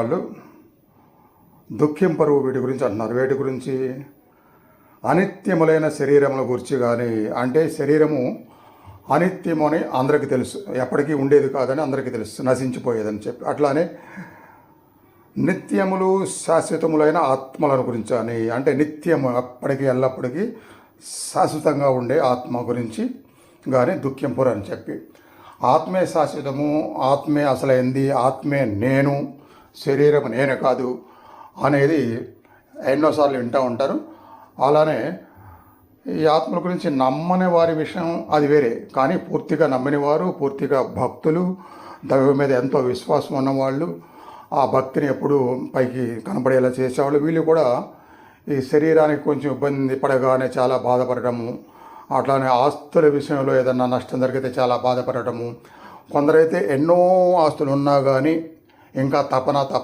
వాళ్ళు దుఃఖింపరు వీటి గురించి అంటున్నారు. వేటి గురించి అనిత్యములైన శరీరముల గురించి కానీ అంటే శరీరము అనిత్యము అని అందరికీ తెలుసు. ఎప్పటికీ ఉండేది కాదని అందరికీ తెలుసు. నశించిపోయేదని చెప్పి. అట్లానే నిత్యములు శాశ్వతములైన ఆత్మలను గురించి అని అంటే నిత్యము అప్పటికి ఎల్లప్పటికీ శాశ్వతంగా ఉండే ఆత్మ గురించి కానీ దుఃఖింపురు అని చెప్పి. ఆత్మే శాశ్వతము ఆత్మే అసలైంది ఆత్మే నేను శరీరం నేను కాదు అనేది ఎన్నోసార్లు వింటూ ఉంటారు. అలానే ఈ ఆత్మల గురించి నమ్మని వారి విషయం అది వేరే. కానీ పూర్తిగా నమ్మని వారు పూర్తిగా భక్తులు దైవం మీద ఎంతో విశ్వాసం ఉన్నవాళ్ళు ఆ భక్తిని ఎప్పుడు పైకి కనపడేలా చేసేవాళ్ళు. వీళ్ళు కూడా ఈ శరీరానికి కొంచెం ఇబ్బంది పడగానే చాలా బాధపడటము అట్లానే ఆస్తుల విషయంలో ఏదన్నా నష్టం జరిగితే చాలా బాధపడటము. కొందరైతే ఎన్నో ఆస్తులు ఉన్నా కానీ ఇంకా తపన తపన